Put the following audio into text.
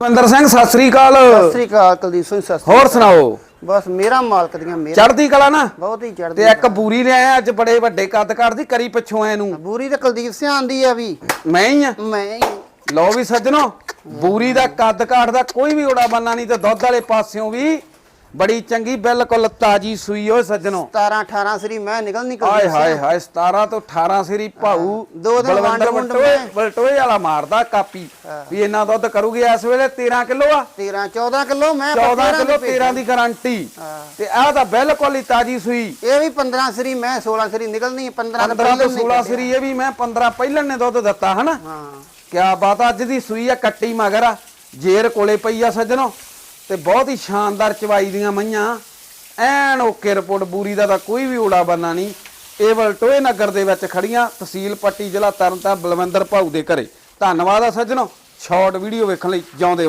ਬੰਦਰ ਸਿੰਘ ਸਤਿ ਸ੍ਰੀ ਅਕਾਲ। ਸਤਿ ਸ੍ਰੀ ਅਕਾਲ ਕੁਲਦੀਪ ਸਿੰਘ ਸਤਿ ਸ੍ਰੀ ਹੋਰ ਸੁਣਾਓ? ਬਸ ਮੇਰਾ ਮਾਲਕ ਦੀਆਂ ਮੇਰਾ ਚੜ੍ਹਦੀ ਕਲਾ ਨਾ? ਬਹੁਤ ਹੀ ਤੇ ਚੜਦੀ ਇੱਕ ਬੂਰੀ ਲੈ ਆਇਆ ਅੱਜ ਬੜੇ ਵੱਡੇ ਕੱਦ ਕੱਢਦੀ ਕਰੀ ਪਿੱਛੋਂ ਐ ਨੂੰ ਬੂਰੀ ਤੇ ਕੁਲਦੀਪ ਸਿੰਘ ਆਂਦੀ ਆ ਵੀ। ਮੈਂ ਹੀ ਆ। ਮੈਂ ਹੀ। ਲਓ ਵੀ ਸੱਜਣੋ ਬੂਰੀ ਦਾ ਕੱਦ ਕਾਠ ਦਾ ਕੋਈ ਵੀ ਉੜਾ ਬੰਨਾ ਨਹੀਂ ਤੇ ਦੁੱਧ ਵਾਲੇ ਪਾਸਿਓਂ ਵੀ ਬੜੀ ਚੰਗੀ ਬਿਲਕੁਲ ਤਾਜੀ ਸੂਈ ਓਏ ਸੱਜਣੋ। 17 18 ਸਰੀ ਮੈਂ ਨਿਕਲ ਨਿਕਲ ਆਏ ਹਾਏ ਹਾਏ 17 ਤੋਂ 18 ਸਿਰੀ ਭਾਊ। ਦੋ ਦਿਨ ਵੰਡ ਵੰਡ ਬਲਟੋਏ ਵਾਲਾ ਮਾਰਦਾ ਕਾਪੀ। ਵੀ ਇੰਨਾ ਦੁੱਧ ਕਰੂਗੀ ਇਸ ਵੇਲੇ 13 ਕਿਲੋ ਆ। 13 14 ਕਿਲੋ ਮੈਂ 14 13 ਕਿਲੋ ਦੀ 13 ਦੀ ਗਾਰੰਟੀ। ਤੇ ਆਹ ਤਾਂ ਬਿਲਕੁਲ ਹੀ ਤਾਜੀ ਸੂਈ। ਇਹ ਵੀ 15 ਸਰੀ ਮੈਂ 16 ਸਰੀ ਨਿਕਲਣੀ 15 15 ਤੋਂ 16 ਸਰੀ ਇਹ ਵੀ ਮੈਂ 15 ਪਹਿਲਣ ਨੇ ਦੁੱਧ ਦਿੱਤਾ ਹਨਾ? ਹਾਂ। ਕਿਆ ਬਾਤ ਅੱਜ ਦੀ ਸੂਈ ਆ ਕੱਟੀ ਮਗਰ ਆ। ਜੇਰ ਕੋਲੇ ਪਈ ਆ ਸੱਜਣੋ। ਤੇ ਬਹੁਤ ਹੀ ਸ਼ਾਨਦਾਰ ਚਵਾਈ ਦੀਆਂ ਮਈਆਂ। ਐਨ ਓਕੇ ਰਿਪੋਰਟ, ਬੂਰੀ ਦਾ ਤਾਂ ਕੋਈ ਵੀ ਓੜਾ ਬੰਨਾ ਨਹੀਂ। ਏਵਲ ਟੋਏ ਨਗਰ ਦੇ ਵਿੱਚ ਖੜੀਆਂ, ਤਹਿਸੀਲ ਪੱਟੀ ਜ਼ਿਲ੍ਹਾ ਤਰਨਤਾਰਨ ਬਲਵੰਦਰ ਭਾਊ ਦੇ ਘਰੇ। ਧੰਨਵਾਦ ਆ ਸੱਜਣੋ, ਸ਼ਾਰਟ ਵੀਡੀਓ ਵੇਖਣ ਲਈ ਜਿਉਂਦੇ ਵਾਲ